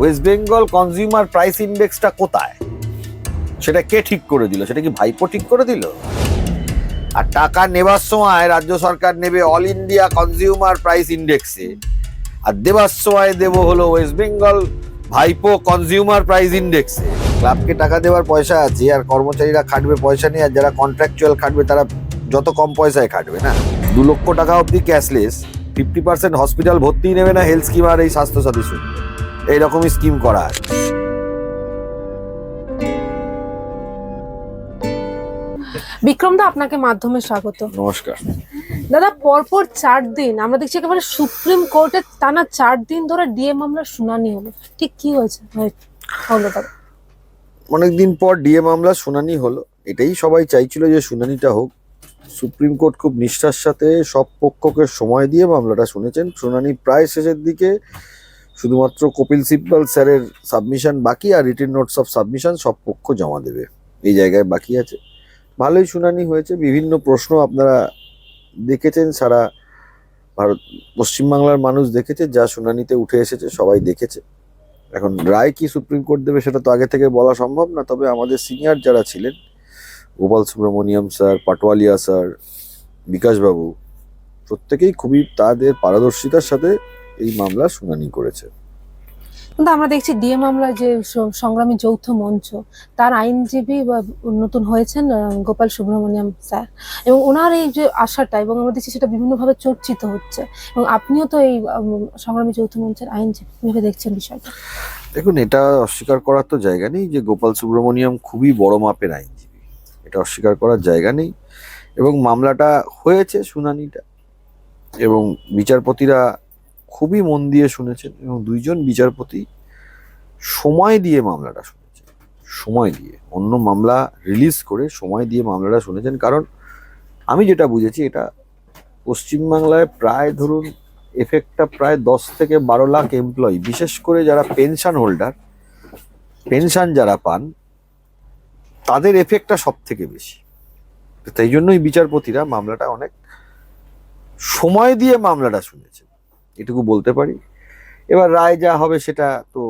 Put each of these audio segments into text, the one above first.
West Bengal consumer price ইন্ডেক্সটা কোথায়? সেটা কে ঠিক করে দিল? সেটা কি ভাইপো ঠিক করে দিল? আর টাকা নেবার সময় রাজ্য সরকার নেবে অল ইন্ডিয়া কনজিউমার প্রাইস ইন্ডেক্সে আর দেবার সময় দেব হলো ওয়েস্ট বেঙ্গল ভাইপো কনজিউমার প্রাইস ইন্ডেক্সে ক্লাবকে টাকা দেওয়ার পয়সা আছে, আর কর্মচারীরা খাটবে পয়সা নিয়ে, আর যারা কন্ট্রাকচুয়াল খাটবে, তারা যত কম পয়সায় খাটবে না। দু লক্ষ টাকা অবধি ক্যাশলেস ফিফটি পার্সেন্ট হসপিটাল ভর্তি নেবে না হেলথ স্কিম আর এই স্বাস্থ্যসাথী সুবিধা। এইরকমই স্কিম করা। আছে বিক্রম দা আপনাকে মাধ্যমে স্বাগত। নমস্কার। দাদা পরপর চার দিন আমরা দেখছি একেবারে সুপ্রিম কোর্টে টানা চার দিন ধরে ডিএ মামলার শুনানি হলো। ঠিক কি হয়েছে? হয়- হলো দাদা। অনেকদিন পর ডিএ মামলা শুনানি হলো। এটাই সবাই চাইছিল যে শুনানিটা হোক। সুপ্রিম কোর্ট খুব নিষ্ঠার সাথে সব পক্ষকে সময় দিয়ে মামলাটা শুনেছেন। শুনানি প্রায় শেষের দিকে শুধুমাত্র কপিল সিব্বল স্যারের সাবমিশন বাকি আর রিটেন নোটস অফ সাবমিশন সব পক্ষ জমা দেবে। এই জায়গায় বাকি আছে। ভালোই শুনানি হয়েছে। বিভিন্ন প্রশ্ন আপনারা দেখেছেন, সারা ভারত পশ্চিমবাংলার মানুষ দেখেছে, যা শুনানিতে উঠে এসেছে, সবাই দেখেছে। এখন রায় কি সুপ্রিম কোর্ট দেবে সেটা তো আগে থেকে বলা সম্ভব না, তবে আমাদের সিনিয়র যারা ছিলেন, গোপাল সুব্রমণিয়াম স্যার, পাটোয়ালিয়া স্যার, বিকাশবাবু, প্রত্যেকেই খুবই তাদের পারদর্শিতার সাথে এই মামলা শুনানি করেছে। কিন্তু আমরা দেখছি ডিএ মামলার যে সংগ্রামী যৌথ মঞ্চ তার আইনজীবী বা নতুন হয়েছেন গোপাল সুব্রমণিয়াম স্যার। এবং ওনার এই যে আশাটা এবং আমরা দেখছি সেটা বিভিন্নভাবে চর্চিত হচ্ছে। এবং আপনিও তো এই সংগ্রামী যৌথ মঞ্চের আইনজীবী কীভাবে দেখছেন বিষয়টা? দেখুন এটা অস্বীকার করার তো জায়গা নেই যে গোপাল সুব্রমণিয়াম খুবই বড় মাপের আইনজীবী। এটা অস্বীকার করার জায়গা নেই। এবং মামলাটা হয়েছে শুনানিটা। এবং বিচারপতিরা খুবই মন দিয়ে শুনেছেন এবং দুইজন বিচারপতি সময় দিয়ে মামলাটা শুনেছেন। সময় দিয়ে। অন্য মামলা রিলিজ করে সময় দিয়ে মামলাটা শুনেছেন। কারণ আমি যেটা বুঝেছি, এটা পশ্চিমবাংলায় প্রায় ধরুন এফেক্টটা প্রায় দশ থেকে বারো লাখ এমপ্লয়ি বিশেষ করে যারা পেনশন হোল্ডার পেনশন যারা পান, তাদের এফেক্টটা সব থেকে বেশি তাই জন্যই বিচারপতিরা মামলাটা অনেক সময় দিয়ে মামলাটা শুনেছে এটুকু বলতে পারি। এবার রায় যা হবে সেটা তো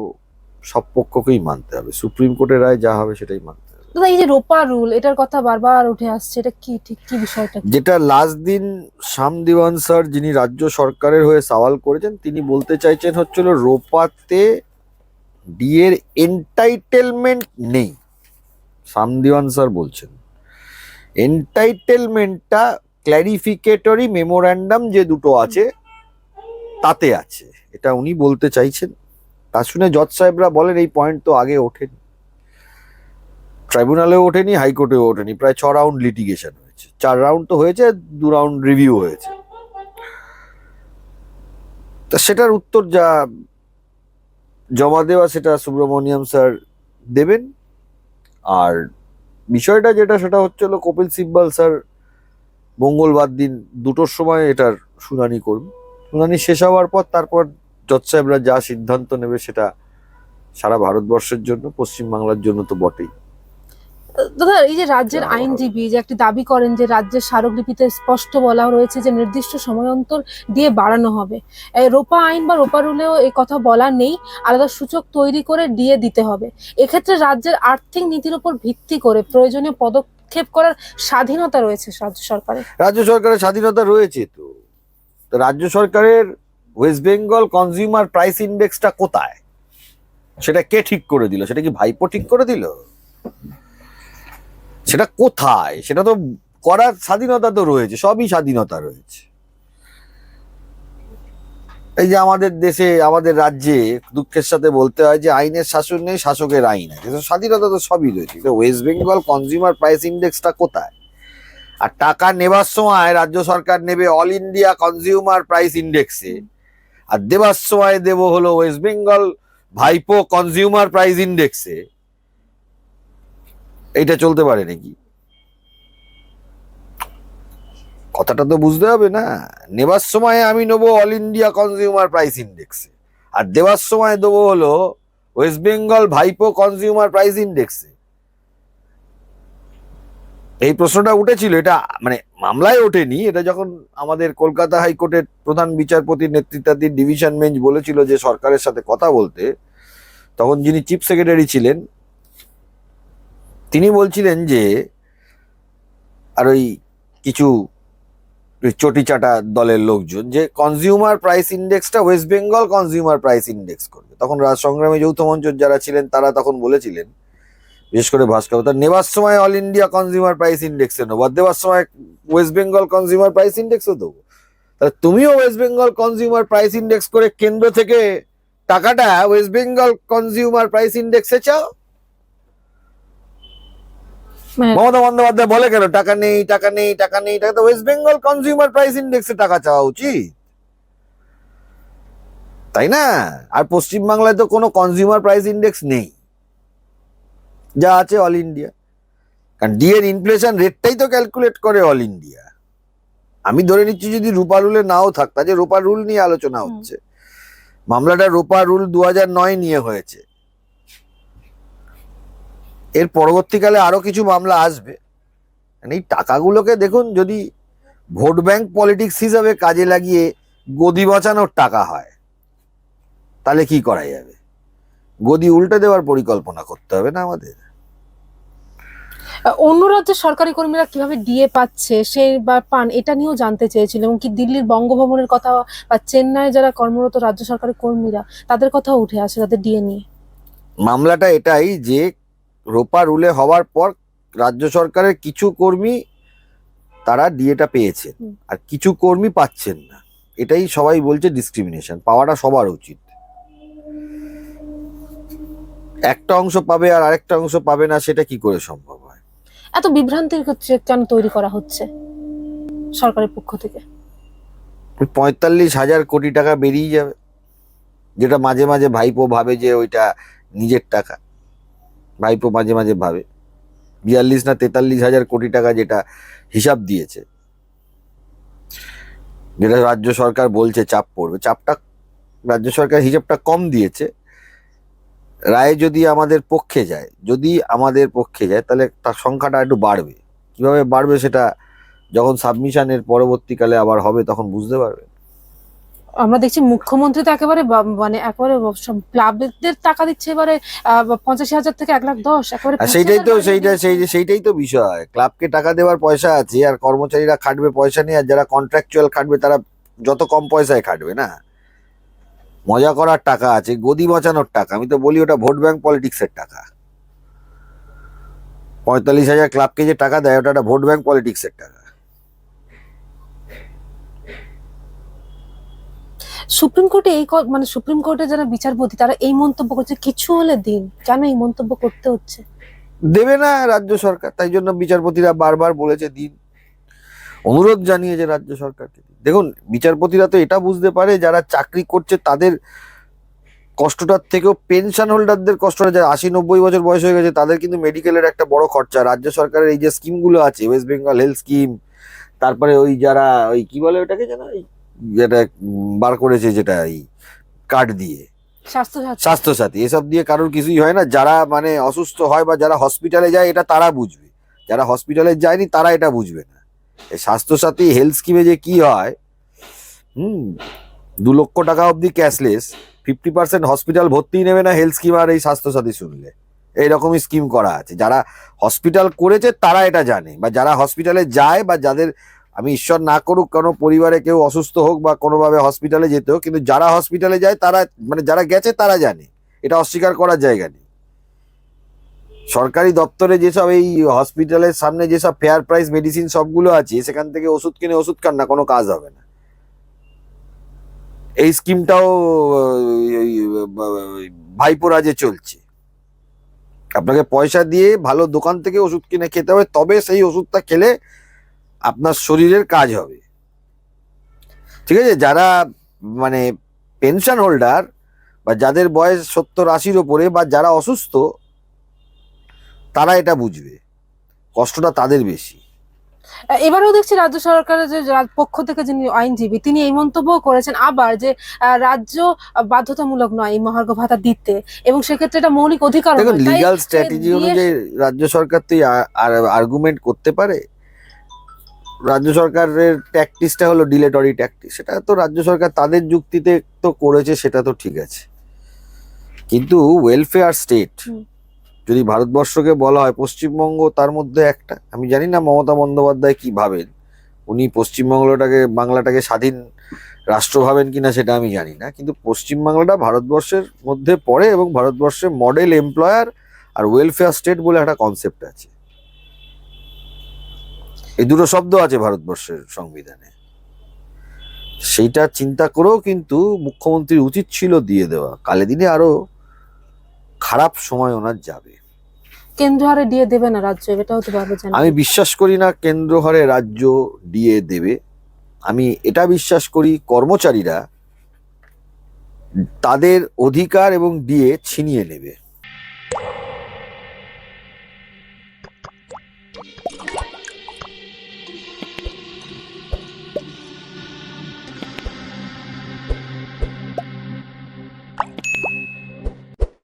সব পক্ষকেই মানতে হবে। সুপ্রিম কোর্টের রায় যা হবে সেটাই মানতে হবে। দাদা এই যে রোপা রুল এটার কথা বারবার উঠে আসছে এটা কি ঠিক কি বিষয়টা? যেটা লাস্ট দিন শাম দিওয়ান স্যার যিনি রাজ্য সরকারের হয়ে সওয়াল করেছেন তিনি বলতে চাইছেন হচ্ছিল রোপাতে ডিএর এন্টাইটেলমেন্ট নেই। শাম দিওয়ান স্যার বলছেন। এন্টাইটেলমেন্টটা ক্ল্যারিফিকেটরি মেমোরান্ডাম যে দুটো আছে তাতে আছে। এটা উনি বলতে চাইছেন। তা শুনে জজ সাহেবরা বলেন, এই পয়েন্ট তো আগে ওঠেনি। ট্রাইব্যুনালেও ওঠেনি, হাইকোর্টেও ওঠেনি। প্রায় ছ রাউন্ড লিটিগেশন হয়েছে। চার রাউন্ড তো হয়েছে, দু রাউন্ড রিভিউ হয়েছে। তা সেটার উত্তর যা জমা দেওয়া, সেটা সুব্রমণিয়াম স্যার দেবেন। আর বিষয়টা যেটা, সেটা হচ্ছিল কপিল সিব্বল স্যার মঙ্গলবার দিন দুটোর সময় এটার শুনানি করবে শুনানি শেষ হওয়ার পর তারপর জজ সাহেবরা যা সিদ্ধান্ত নেবে সেটা সারা ভারতবর্ষের জন্য পশ্চিমবাংলার জন্য তো বটেই। দাদা এই যে রাজ্যের আইনজীবী যে একটি দাবি করেন যে রাজ্যের স্মারকলিপিতে স্পষ্ট বলা রয়েছে যে নির্দিষ্ট সময় অন্তর দিয়ে বাড়ানো হবে। এই রোপা আইন বা রোপা রুলেও এই কথা বলা নেই। আলাদা সূচক তৈরি করে দিয়ে দিতে হবে। এক্ষেত্রে রাজ্যের আর্থিক নীতির উপর ভিত্তি করে প্রয়োজনীয় পদক্ষেপ করার স্বাধীনতা রয়েছে রাজ্য সরকারের। রাজ্য সরকারের স্বাধীনতা রয়েছে তো। রাজ্য সরকারের ওয়েস্ট বেঙ্গল কনজিউমার প্রাইস ইন্ডেক্সটা কোথায়? সেটা কে ঠিক করে দিল? সেটা কি ভাইপো ঠিক করে দিল? সেটা কোথায়? সেটা তো করার স্বাধীনতা তো রয়েছে, সবই স্বাধীনতা রয়েছে। এই যে আমাদের দেশে, আমাদের রাজ্যে দুঃখের সাথে বলতে হয় যে আইনের শাসন নেই, শাসকের আইন আছে। স্বাধীনতা তো সবই রয়েছে। ওয়েস্ট বেঙ্গল কনজিউমার প্রাইস ইন্ডেক্সটা কোথায়? আর টাকা নেবার সময় রাজ্য সরকার নেবে অল ইন্ডিয়া কনজিউমার প্রাইস ইন্ডেক্সে আর দেবার সময় দেব হলো ওয়েস্ট বেঙ্গল ভাইপো কনজিউমার প্রাইস ইন্ডেক্সে এইটা চলতে পারে নাকি? কথাটা তো বুঝতে হবে না। নেবার সময় আমি নেব অল ইন্ডিয়া কনজিউমার প্রাইস ইন্ডেক্সে আর দেওয়ার সময় দেবো হলো ওয়েস্ট বেঙ্গল ভাইপো কনজিউমার প্রাইস ইন্ডেক্সে এই প্রশ্নটা উঠেছিল, এটা মানে মামলায় ওঠেনি, এটা যখন আমাদের কলকাতা হাইকোর্টের প্রধান বিচারপতির নেতৃত্বাধীন ডিভিশন বেঞ্চ বলেছিল যে সরকারের সাথে কথা বলতে, তখন যিনি চিফ সেক্রেটারি ছিলেন, তিনি বলছিলেন যে, আর ওই কিছু চটিচাটা দলের লোকজন, যে consumer price ইন্ডেক্সটা West Bengal consumer price index করবে। তখন রাজ সংগ্রামে যৌথ মঞ্চ যারা ছিলেন, তারা তখন বলেছিলেন বিশেষ করে ভাস্কর তার নেবার সময় অল ইন্ডিয়া কনজিউমার প্রাইস ইন্ডেক্সে নেব আর দেওয়ার সময় ওয়েস্ট বেঙ্গল কনজিউমার প্রাইস ইন্ডেক্সও দেবো। তাহলে তুমিও West Bengal consumer price index করে কেন্দ্র থেকে টাকাটা ওয়েস্ট বেঙ্গল কনজিউমার প্রাইস ইন্ডেক্সে চাও? হ্যাঁ, মমতা বন্দ্যোপাধ্যায় বলে কেন টাকা নেই টাকা নেই টাকা নেই টাকা তো ওয়েস্ট বেঙ্গল কনজিউমার প্রাইস ইন্ডেক্সে টাকা চাওয়া উচিত। তাই না? আর পশ্চিমবাংলায় তো কোনো কনজিউমার প্রাইস ইন্ডেক্স নেই। যা আছে অল ইন্ডিয়া কারণ ডি এর ইনফ্লেশন রেটটাই তো ক্যালকুলেট করে অল ইন্ডিয়া আমি ধরে নিচ্ছি যদি রূপা রুলে নাও থাকতা যে রূপা রুল নিয়ে আলোচনা হচ্ছে। মামলাটা রূপা রুল দু নয় নিয়ে হয়েছে। এর পরবর্তীকালে আরও কিছু মামলা আসবে। মানে এই টাকাগুলোকে দেখুন যদি ভোট ব্যাংক পলিটিক্স হিসাবে কাজে লাগিয়ে গদি বাঁচানোর টাকা হয় তাহলে কি করা যাবে? গদি উল্টে দেওয়ার পরিকল্পনা করতে হবে না আমাদের। অন্য রাজ্যের সরকারি কর্মীরা কীভাবে ডিএ পাচ্ছে সে বা পান এটা নিয়েও জানতে চেয়েছিল এবং কি দিল্লির বঙ্গভবনের কথা বা চেন্নাই যারা কর্মরত রাজ্য সরকারি কর্মীরা তাদের কথাও উঠে আসে তাদের ডিএ নিয়ে। মামলাটা এটাই যে রোপা রুলে হওয়ার পর রাজ্য সরকারের কিছু কর্মী তারা ডিএটা পেয়েছেন আর কিছু কর্মী পাচ্ছেন না। এটাই সবাই বলছে ডিসক্রিমিনেশন পাওয়াটা সবার উচিত। একটা অংশ পাবে আর আরেকটা অংশ পাবে না সেটা কি করে সম্ভব হয়? এত বিভ্রান্তির হচ্ছে কেন তৈরি করা হচ্ছে সরকারের পক্ষ থেকে? পঁয়তাল্লিশ হাজার কোটি টাকা বেরিয়ে যাবে যেটা মাঝে মাঝে ভাইপো ভাবে যে ওইটা নিজের টাকা। ভাইপো মাঝে মাঝে ভাবে। বিয়াল্লিশ না তেতাল্লিশ হাজার কোটি টাকা যেটা হিসাব দিয়েছে। যেটা রাজ্য সরকার বলছে চাপ পড়বে। চাপটা রাজ্য সরকার হিসাবটা কম দিয়েছে। রায় যদি আমাদের পক্ষে যায় যদি আমাদের পক্ষে যায় তাহলে তার সংখ্যাটা একটু বাড়বে। কীভাবে বাড়বে সেটা যখন সাবমিশনের পরবর্তীকালে আবার হবে তখন বুঝতে পারবে? আমরা দেখছি মুখ্যমন্ত্রী তো একেবারে মানে একেবারে ক্লাবদের টাকা দিচ্ছে এবারে পঁচাশি হাজার থেকে এক লাখ দশ একেবারে সেইটাই তো সেইটা সেই সেইটাই তো বিষয়। ক্লাবকে টাকা দেওয়ার পয়সা আছে আর কর্মচারীরা খাটবে পয়সা নিয়ে আর যারা কন্ট্রাকচুয়াল খাটবে তারা যত কম পয়সায় খাটবে না? মজা করার টাকা আছে গদি বাঁচানোর টাকা। আমি তো বলি ওটা ভোট ব্যাংক পলিটিক্সের টাকা। পঁয়তাল্লিশ হাজার ক্লাবকে যে টাকা দেয় ওটা একটা ভোট ব্যাংক পলিটিক্সের টাকা। সুপ্রিম কোর্টে এই মানে সুপ্রিম কোর্টে যারা বিচারপতি তারা এই মন্তব্য করছে কিছু হলে দিন। কেন এই মন্তব্য করতে হচ্ছে? দেবে না রাজ্য সরকার তাই জন্য বিচারপতিরা বারবার বলেছে দিন। অনুরোধ জানিয়েছে রাজ্য সরকারকে। দেখুন বিচারপতিরা তো এটা বুঝতে পারে যারা চাকরি করছে তাদের কষ্টটার থেকেও পেনশন হোল্ডারদের কষ্টটা যারা আশি নব্বই বছর বয়স হয়ে গেছে তাদের কিন্তু মেডিকেলের একটা বড় খরচা। রাজ্য সরকারের এই যে স্কিমগুলো আছে ওয়েস্ট বেঙ্গল হেলথ স্কিম তারপরে ওই যারা ওই কি বলে ওটাকে যেন ওই যেটা বার করেছে যেটা এই কার্ড দিয়ে। স্বাস্থ্য সাথী স্বাস্থ্যসাথী এসব দিয়ে কারোর কিছুই হয় না। যারা মানে অসুস্থ হয় বা যারা হসপিটালে যায় এটা তারা বুঝবে। যারা হসপিটালে যায়নি তারা এটা বুঝবে না। এই স্বাস্থ্যসাথী হেলথ স্কিমে যে কি হয়, হুম, দু লক্ষ টাকা অবধি ক্যাশলেস ফিফটি পার্সেন্ট হসপিটাল ভর্তি নেবে না হেলথ স্কিম আর এই স্বাস্থ্যসাথী শুনলে। এইরকমই স্কিম করা আছে। যারা হসপিটাল করেছে, তারা এটা জানে। বা যারা হসপিটালে যায়, বা যাদের আমি ঈশ্বর না করুক, কোনো পরিবারে কেউ অসুস্থ হোক, বা কোনোভাবে হসপিটালে যেতে হোক, কিন্তু যারা হসপিটালে যায়, তারা মানে যারা গেছে, তারা জানে। এটা অস্বীকার করার জায়গা নেই। সরকারি দপ্তরে যেসব এই হসপিটালের সামনে যেসব ফেয়ার প্রাইস মেডিসিন সবগুলো আছে, সেখান থেকে ওষুধ কিনে ওষুধ খান না, কোনো কাজ হবে না। এই স্কিমটাও ভাইপোরা যে চলছে। আপনাকে পয়সা দিয়ে ভালো দোকান থেকে ওষুধ কিনে খেতে হবে, তবে সেই ওষুধটা খেলে আপনার শরীরের কাজ হবে। ঠিক আছে? যারা মানে পেনশন হোল্ডার বা যাদের বয়স সত্তর আশির ওপরে বা যারা অসুস্থ তারা এটা বুঝবে। কষ্টটা তাদের বেশি। এবারেও দেখছি রাজ্য সরকারের যে পক্ষ থেকে যিনি আইনজীবী তিনি এই মন্তব্য করেছেন আবার যে রাজ্য বাধ্যতামূলক নয় এই মহার্ঘ ভাতা দিতে। এবং সেক্ষেত্রে এটা মৌলিক অধিকার দেখুন লিগাল স্ট্র্যাটেজি অনুযায়ী রাজ্য সরকার তো আর্গুমেন্ট করতে পারে। রাজ্য সরকারের ট্যাকটিসটা হলো ডিলেটরি ট্যাকটিস সেটা তো রাজ্য সরকার তাদের যুক্তিতে তো করেছে সেটা তো ঠিক আছে। কিন্তু ওয়েলফেয়ার স্টেট। যদি ভারতবর্ষকে বলা হয় পশ্চিমবঙ্গ, তার মধ্যে একটা। আমি জানি না মমতা বন্দ্যোপাধ্যায় কি ভাবেন। উনি পশ্চিমবঙ্গটাকে, বাংলাটাকে স্বাধীন রাষ্ট্র ভাবেন কিনা সেটা আমি জানি না। কিন্তু পশ্চিমবাংলাটা ভারতবর্ষের মধ্যে পড়ে এবং ভারতবর্ষের মডেল এমপ্লয়ার আর ওয়েলফেয়ার স্টেট বলে একটা কনসেপ্ট আছে। এই দুটো শব্দ আছে ভারতবর্ষের সংবিধানে। সেইটা চিন্তা করেও কিন্তু মুখ্যমন্ত্রীর উচিত ছিল দিয়ে দেওয়া। কালে দিনে আরও খারাপ সময় ওনার যাবে। কেন্দ্র হারে দিয়ে দেবে না রাজ্য, এটাও তো আমি বিশ্বাস করি না কেন্দ্র হারে রাজ্য দিয়ে দেবে। আমি এটা বিশ্বাস করি, কর্মচারীরা তাদের অধিকার এবং দিয়ে ছিনিয়ে নেবে।